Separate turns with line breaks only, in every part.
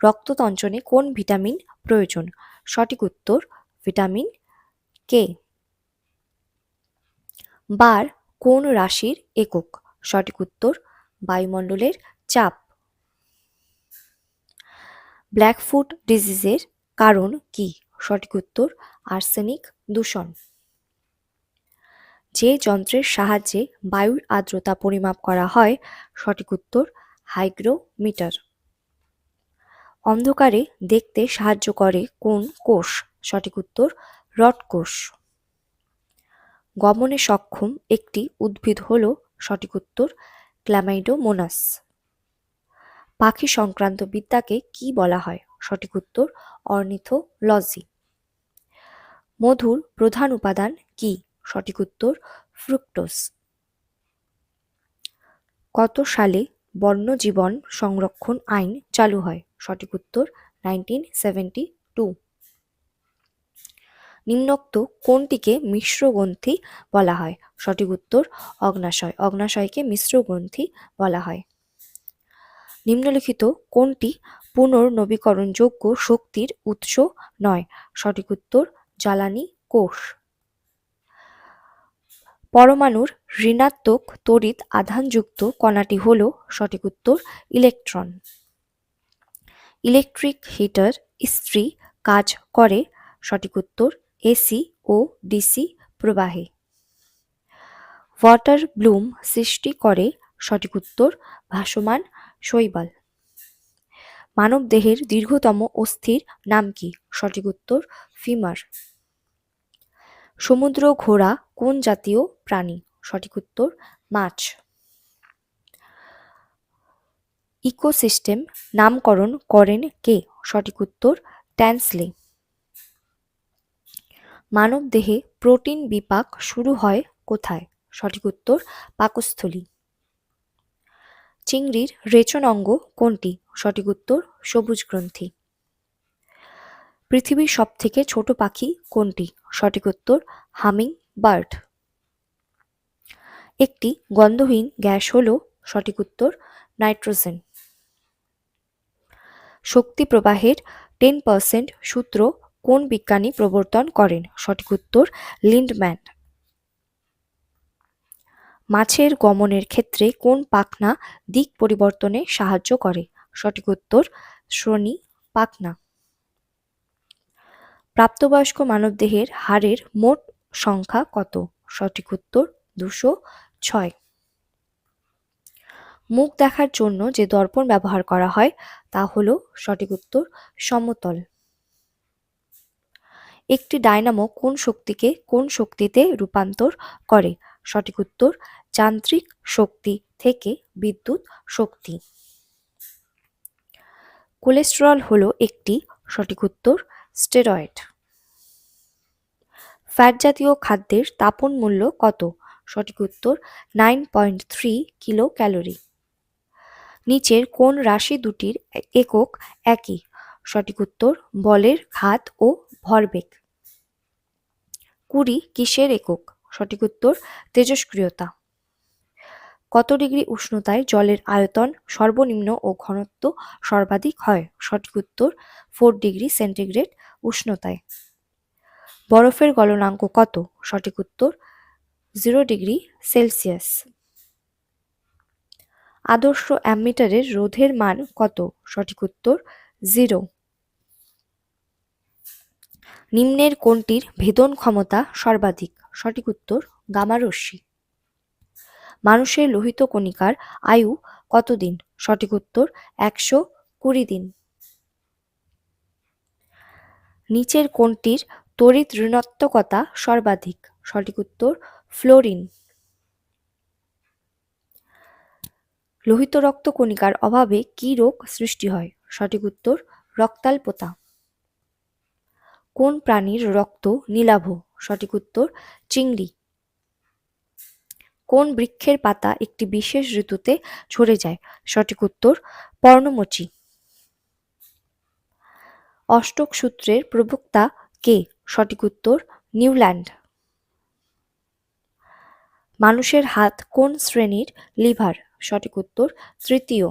রক্ততঞ্চনে কোন ভিটামিন প্রয়োজন? সঠিক উত্তর, ভিটামিন কে বার, কোন রাশির একক? সঠিক উত্তর, বায়ুমণ্ডলের চাপ। ব্ল্যাকফুট ডিজিজের কারণ কি? সঠিক উত্তর, আর্সেনিক দূষণ। যে যন্ত্রের সাহায্যে বায়ুর আর্দ্রতা পরিমাপ করা হয়, সঠিক উত্তর, হাইগ্রোমিটার। অন্ধকারে দেখতে সাহায্য করে কোন কোষ? সঠিক উত্তর, রড কোষ। গমনে সক্ষম একটি উদ্ভিদ হল, সঠিক উত্তর ক্ল্যামাইডোমোনাস পাখি সংক্রান্ত বিদ্যাকে কি বলা হয়? সঠিক উত্তর, অর্নিথোলজি। মধুর প্রধান উপাদান কি? সঠিক উত্তর ফ্রুক্টোস কত সালে বন্যজীবন সংরক্ষণ আইন চালু হয়? সঠিক উত্তর নাইনটিন সেভেন্টি টু নিম্নোক্ত কোনটিকে মিশ্র গ্রন্থি বলা হয়? সঠিক উত্তর অগ্নাশয়। অগ্নাশয়কে মিশ্র গ্রন্থি বলা হয়। নিম্নলিখিত কোনটি পুনর্নবীকরণযোগ্য শক্তির উৎস নয়? সঠিক উত্তর জ্বালানি কোষ। পরমাণুর ঋণাত্মক তড়িৎ আধানযুক্ত কণাটি হল সঠিক উত্তর ইলেকট্রন। ইলেকট্রিক হিটার ইস্ত্রি কাজ করে, সঠিক উত্তর, এসি ও ডিসি প্রবাহে। ওয়াটার ব্লুম সৃষ্টি করে, সঠিক উত্তর, ভাসমান শৈবাল। মানবদেহের দীর্ঘতম অস্থির নাম কি? সঠিক উত্তর, ফিমার। সমুদ্র ঘোড়া কোন জাতীয় প্রাণী? সঠিক উত্তর, মাছ। ইকোসিস্টেম নামকরণ করেন কে? সঠিক উত্তর, ট্যান্সলে। মানবদেহে প্রোটিন বিপাক শুরু হয় কোথায়? সঠিক উত্তর, পাকস্থলী। চিংড়ির রেচন অঙ্গ কোনটি? সঠিক উত্তর, সবুজ গ্রন্থি। পৃথিবীর সবথেকে ছোট পাখি কোনটি? সঠিক উত্তর হামিং বার্ড একটি গন্ধহীন গ্যাস হল সঠিক উত্তর, নাইট্রোজেন। শক্তি প্রবাহের টেন পার্সেন্ট সূত্র কোন বিজ্ঞানী প্রবর্তন করেন? সঠিক উত্তর, লিন্ডম্যান। মাছের গমনের ক্ষেত্রে কোন পাখনা দিক পরিবর্তনে সাহায্য করে? সঠিক উত্তর, শ্রোণী পাখনা। প্রাপ্তবয়স্ক মানবদেহের হাড়ের মোট সংখ্যা কত? সঠিক উত্তর, দুশো ছয়। মুখ দেখার জন্য যে দর্পণ ব্যবহার করা হয়, তা হল সঠিক উত্তর, সমতল। একটি ডায়নামো কোন শক্তিকে কোন শক্তিতে রূপান্তর করে? সঠিক উত্তর, যান্ত্রিক শক্তি থেকে বিদ্যুৎ শক্তি। কোলেস্টেরল হল একটি সঠিক উত্তর, স্টেরয়েড। ফ্যাট জাতীয় খাদ্যের তাপন মূল্য কত? সঠিক উত্তর, nine point three kilo calorie নিচের কোন রাশি দুটির একক একই? সঠিক উত্তর, বলের ঘাত ও ভরবেগ। কুড়ি, কিসের একক? সঠিক উত্তর তেজস্ক্রিয়তা কত ডিগ্রি উষ্ণতায় জলের আয়তন সর্বনিম্ন ও ঘনত্ব সর্বাধিক হয়? সঠিক উত্তর, ফোর ডিগ্রি সেন্টিগ্রেড উষ্ণতায়। বরফের গলনাঙ্ক কত? সঠিক উত্তর, জিরো ডিগ্রি সেলসিয়াস। আদর্শ অ্যামিটারের রোধের মান কত? সঠিক উত্তর জিরো। নিম্নের কোনটির ভেদন ক্ষমতা সর্বাধিক। সঠিক উত্তর গামারশ্মি মানুষের লোহিত কণিকার আয়ু কতদিন? সঠিক উত্তর একশো কুড়ি দিন। নিচের কোনটির তড়িৎ ঋণাত্মকতা সর্বাধিক। সঠিক উত্তর ফ্লোরিন। লোহিত রক্ত কণিকার অভাবে কি রোগ সৃষ্টি হয়? সঠিক উত্তর রক্তাল্পতা কোন প্রাণীর রক্ত নীলাভ? সঠিক উত্তর, চিংড়ি। কোন বৃক্ষের পাতা একটি বিশেষ ঋতুতে ঝরে যায়? সঠিক উত্তর, পর্ণমোচী। অষ্টক সূত্রের প্রবক্তা কে? সঠিক উত্তর, নিউল্যান্ড। মানুষের হাত কোন শ্রেণির লিভার? সঠিক উত্তর তৃতীয়।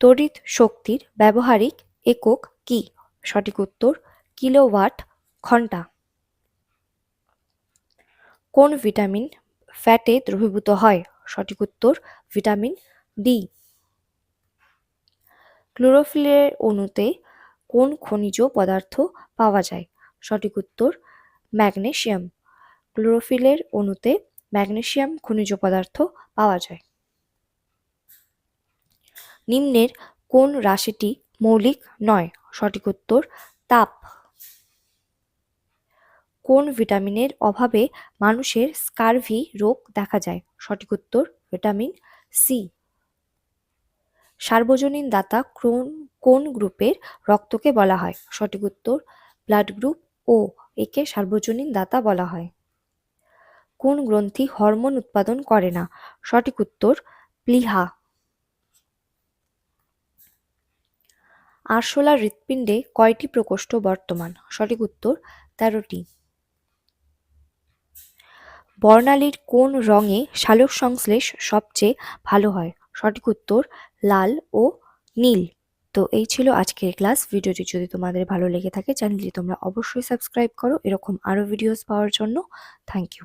তড়িৎ শক্তির ব্যবহারিক একক কি? সঠিক উত্তর কিলোওয়াট ঘণ্টা। কোন ভিটামিন ফ্যাটে দ্রবীভূত হয়? সঠিক উত্তর ভিটামিন ডি। ক্লোরোফিলের অণুতে কোন খনিজ পদার্থ পাওয়া যায়? সঠিক উত্তর ম্যাগনেশিয়াম ক্লোরোফিলের অণুতে ম্যাগনেসিয়াম খনিজ পদার্থ পাওয়া যায়। নিম্নের কোন রাশিটি মৌলিক নয়? সঠিক উত্তর, তাপ। কোন ভিটামিনের অভাবে মানুষের স্কারভি রোগ দেখা যায়? সঠিক উত্তর, ভিটামিন সি। সার্বজনীন দাতা কোন কোন গ্রুপের রক্তকে বলা হয়? সঠিক উত্তর, ব্লাড গ্রুপ ও একে সার্বজনীন দাতা বলা হয়। কোন গ্রন্থি হরমোন উৎপাদন করে না? সঠিক উত্তর, প্লিহা। আরশোলা হৃৎপিণ্ডে কয়টি প্রকোষ্ঠ বর্তমান? সঠিক উত্তর, তেরোটি। বর্ণালীর কোন রঙে সালোক সংশ্লেষ সবচেয়ে ভালো হয়? সঠিক উত্তর, লাল ও নীল। তো এই ছিল আজকের ক্লাস। ভিডিওটি যদি তোমাদের ভালো লেগে থাকে, চ্যানেলটি তোমরা অবশ্যই সাবস্ক্রাইব করো। এরকম আরও ভিডিওস পাওয়ার জন্য থ্যাংক ইউ